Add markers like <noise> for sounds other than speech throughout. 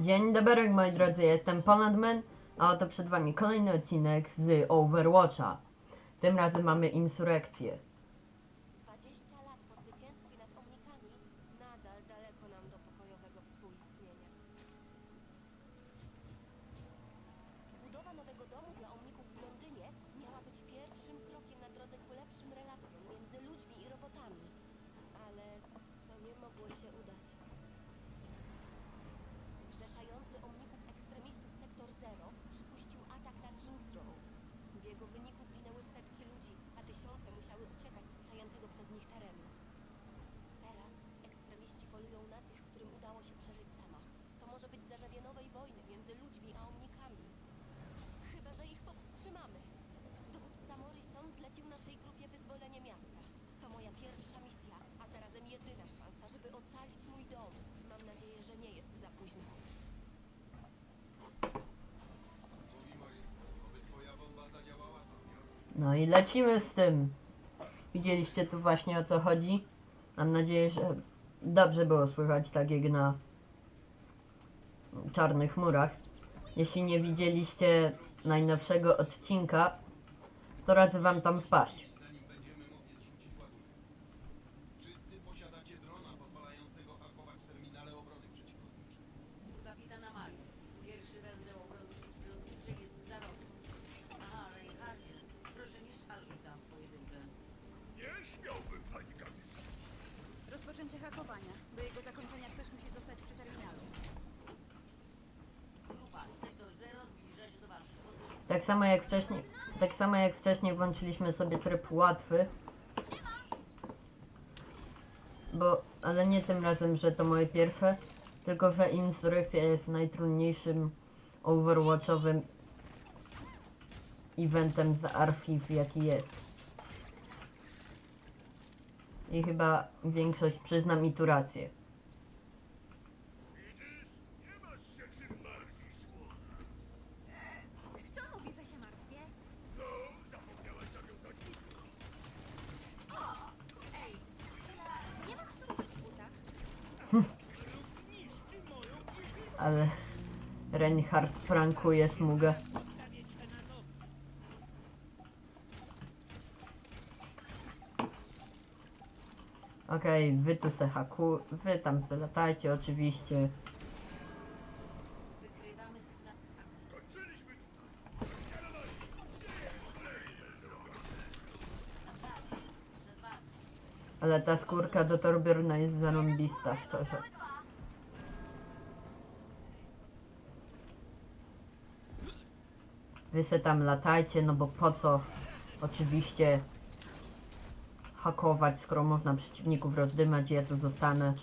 Dzień dobry moi drodzy, jestem Ponadman, a oto przed wami kolejny odcinek z Overwatcha. Tym razem mamy insurekcję. No i lecimy z tym. Widzieliście tu właśnie o co chodzi? Mam nadzieję, że dobrze było słychać tak jak na czarnych murach. Jeśli nie widzieliście najnowszego odcinka, to radzę wam tam wpaść. Tak samo jak wcześniej, tak samo jak wcześniej włączyliśmy sobie tryb łatwy. Bo, ale nie tym razem, że to moje pierwsze, tylko że insurekcja jest najtrudniejszym overwatchowym eventem z Archive jaki jest. I chyba większość przyzna mi tu rację. Kto mówi, że się martwię? Nie mam sztuki w butach. Ale Reinhardt prankuje smugę. Okej, wy tu se haku, wy tam se latajcie oczywiście. Ale ta skórka do Torbjorna jest zarąbista, szczerze. Wy se tam latajcie, no bo po co oczywiście hakować, skoro można przeciwników rozdymać, ja tu zostanę.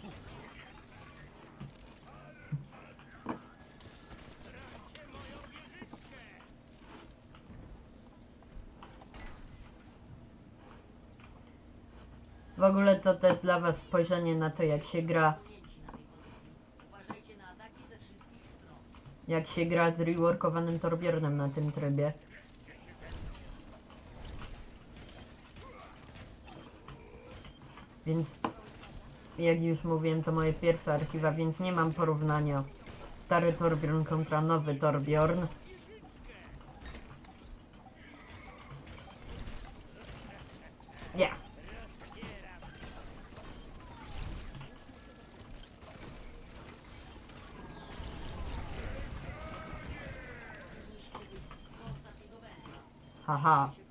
W ogóle to też dla was spojrzenie na to, jak się gra, jak się gra z reworkowanym Torbjornem na tym trybie. Więc jak już mówiłem, to moje pierwsze archiwa, więc nie mam porównania. Stary Torbjorn kontra nowy Torbjorn. Waszym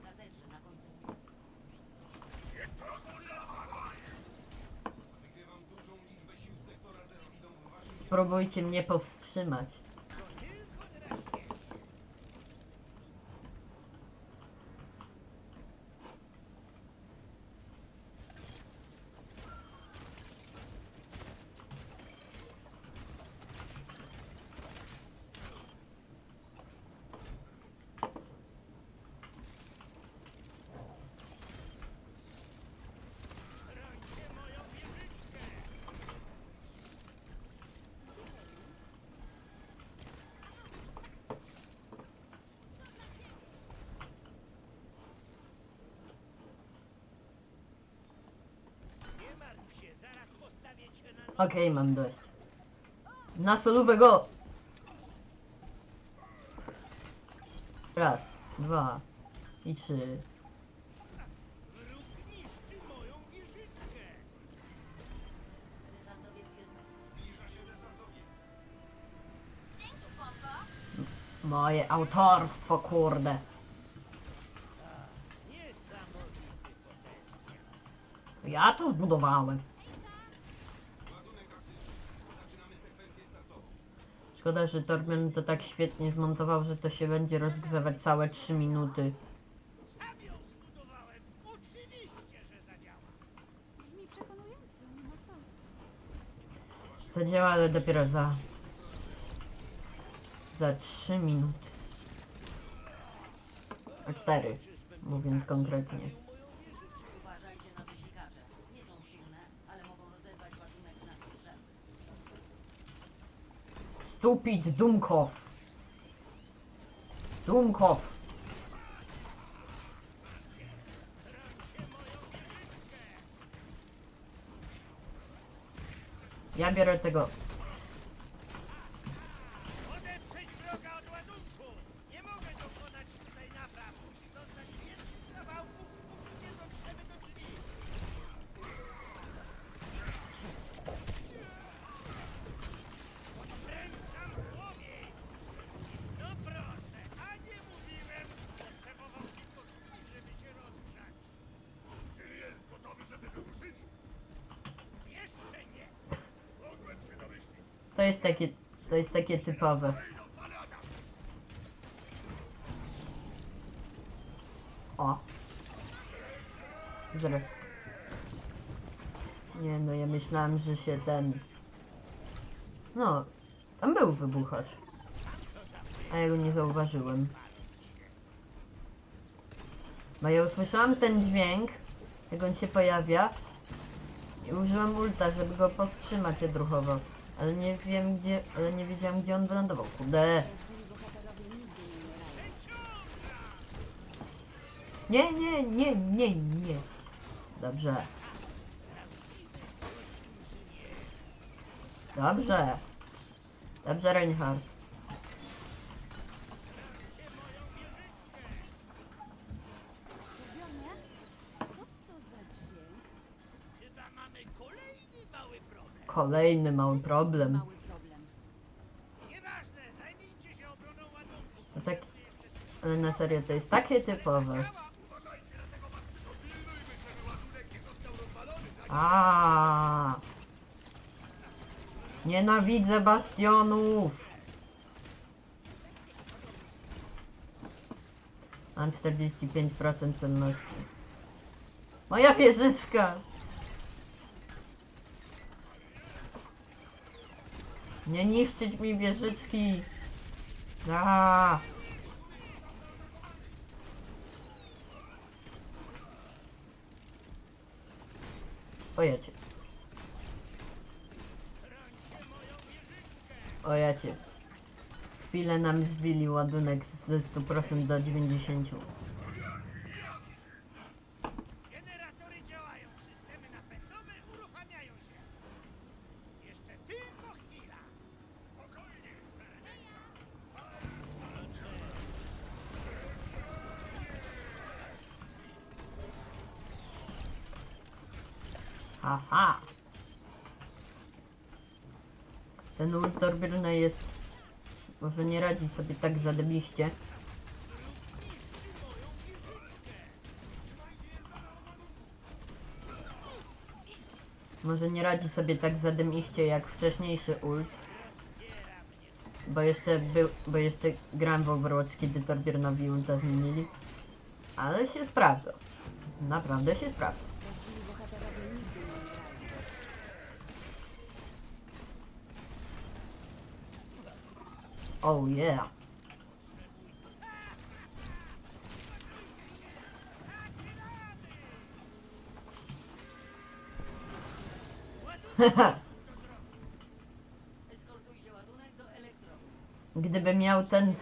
Spróbujcie mnie powstrzymać. Okej, okay, mam dość. Na solówę go! Raz, dwa i trzy. Moje autorstwo, kurde. Ja to zbudowałem. Szkoda, że Torbjorn to tak świetnie zmontował, że to się będzie rozgrzewać całe 3 minuty. Zadziała, ale dopiero za... za 3 minuty. A 4, mówiąc konkretnie. Uważajcie na wysikacze. Nie są silne, ale mogą rozerwać ładunek na strzał. Stupid Dumkow. Dumkow. Ja biorę tego. Jest takie, to jest takie typowe. O. Zaraz. Nie no, ja myślałem, że się ten... No, tam był wybuchacz. A ja go nie zauważyłem. Bo ja usłyszałam ten dźwięk, jak on się pojawia. I użyłem ulta, żeby go powstrzymać odruchowo. Ale nie wiem gdzie, ale nie wiedziałem gdzie on wylądował. Kurde. Nie, nie, nie, nie, nie. Dobrze. Dobrze. Dobrze, Reinhardt. Torbjornie, co to za dźwięk? Chyba mamy kolejny mały problem. Kolejny mały problem. No tak, ale na serio to jest takie typowe. A. Nienawidzę bastionów. Mam 45% celności. Moja wieżyczka. Nie niszczyć mi wieżyczki. A. O jacie. O jacie. Chwilę nam zbili ładunek ze 100% do 90%. Ten ult Torbjorna jest... Może nie radzi sobie tak zadebiście. Może nie radzi sobie tak zadymiście jak wcześniejszy ult. Bo jeszcze był, bo jeszcze gram w Overwatch, kiedy Torbjornowi ulta zmienili. Ale się sprawdza. Naprawdę się sprawdza. Oh yeah. <laughs> Gdyby miał ten...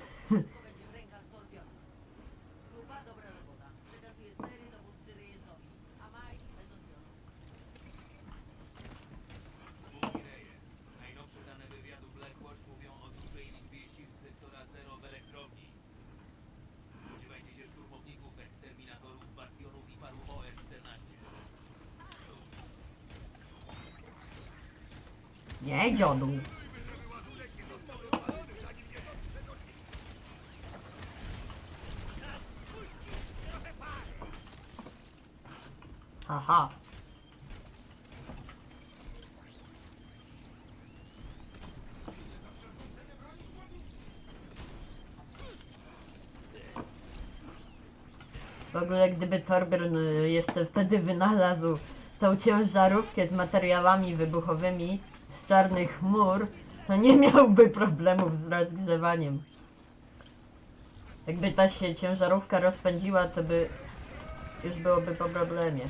Nie, dziodu. Aha. W ogóle gdyby Torbjorn y, jeszcze wtedy wynalazł tą ciężarówkę z materiałami wybuchowymi czarnych chmur, to nie miałby problemów z rozgrzewaniem. Jakby ta się ciężarówka rozpędziła, to by już byłoby po problemie.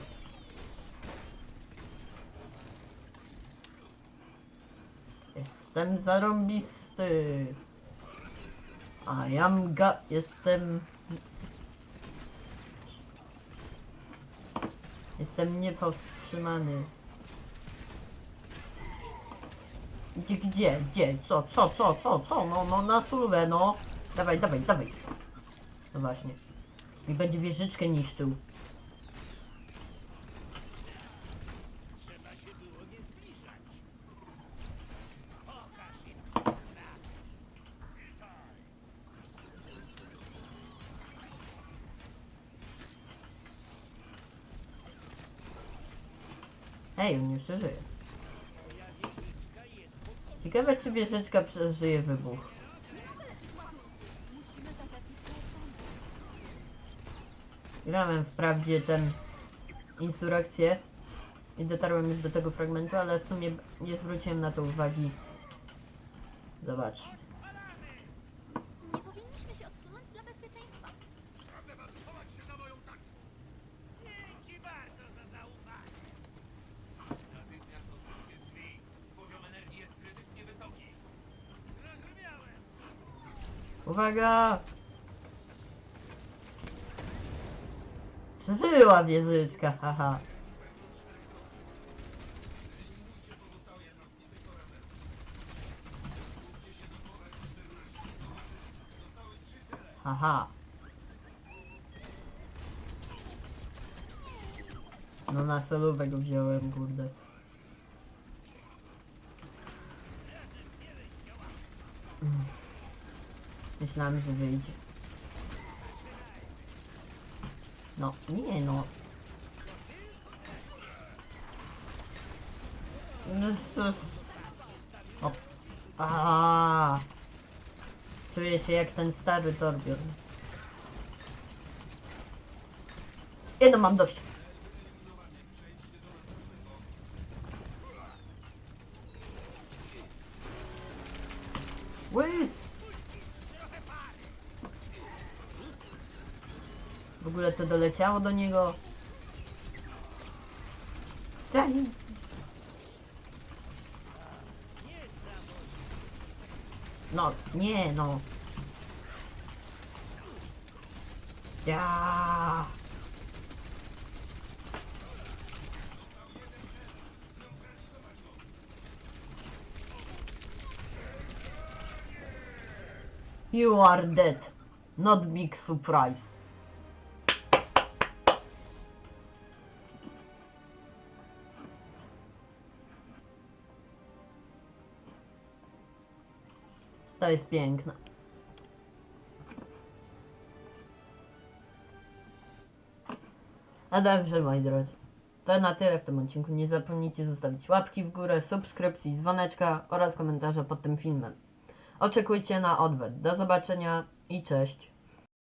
Jestem zarąbisty. I am ga... Jestem... Jestem niepowstrzymany. Gdzie, gdzie, gdzie, co, co, co, co, co, no, no, na słówę, no. Dawaj, dawaj, dawaj. No właśnie. I będzie wieżyczkę niszczył. Ej, on jeszcze żyje. Moja wieżyczka jest pod Ciekawe, czy wieżyczka przeżyje wybuch. Grałem wprawdzie ten insurekcję i dotarłem już do tego fragmentu, ale w sumie nie zwróciłem na to uwagi. Zobacz. Uwaga! Przeżyła wieżyczka, haha. Eliminujcie pozostałe jednostki sektora zero. Skupcie się na porach 14. Zostały trzy cele. Haha. No na solówę wziąłem, kurde. Mm. Myślałem, że wyjdzie. No, nie no. Jezus. O. Aaaa. Czuję się jak ten stary Torbjorn. Jedno mam dość. To doleciało do niego. Daj. No, nie no. Ja. You are dead. Not big surprise. To jest piękne. A dobrze, moi drodzy. To na tyle w tym odcinku. Nie zapomnijcie zostawić łapki w górę, subskrypcji, dzwoneczka oraz komentarza pod tym filmem. Oczekujcie na odwet. Do zobaczenia i cześć.